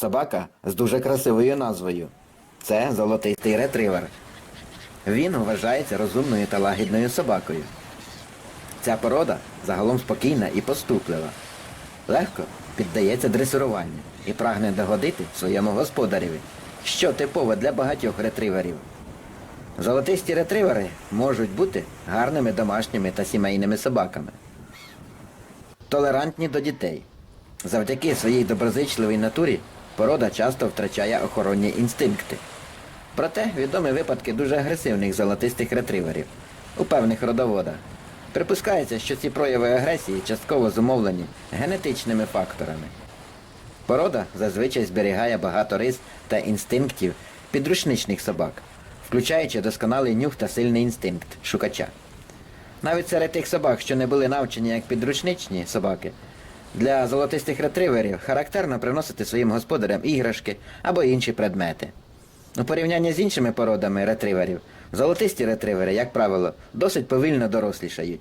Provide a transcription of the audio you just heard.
Собака з дуже красивою назвою. Це золотистий ретривер. Він вважається розумною та лагідною собакою. Ця порода загалом спокійна і поступлива. Легко піддається дресируванню і прагне догодити своєму господареві, що типово для багатьох ретриверів. Золотисті ретривери можуть бути гарними домашніми та сімейними собаками. Толерантні до дітей. Завдяки своїй доброзичливій натурі порода часто втрачає охоронні інстинкти. Проте відомі випадки дуже агресивних золотистих ретриверів у певних родоводах. Припускається, що ці прояви агресії частково зумовлені генетичними факторами. Порода зазвичай зберігає багато рис та інстинктів підручничних собак, включаючи досконалий нюх та сильний інстинкт шукача. Навіть серед тих собак, що не були навчені як підручничні собаки, для золотистих ретриверів характерно приносити своїм господарям іграшки або інші предмети. У порівнянні з іншими породами ретриверів, золотисті ретривери, як правило, досить повільно дорослішають.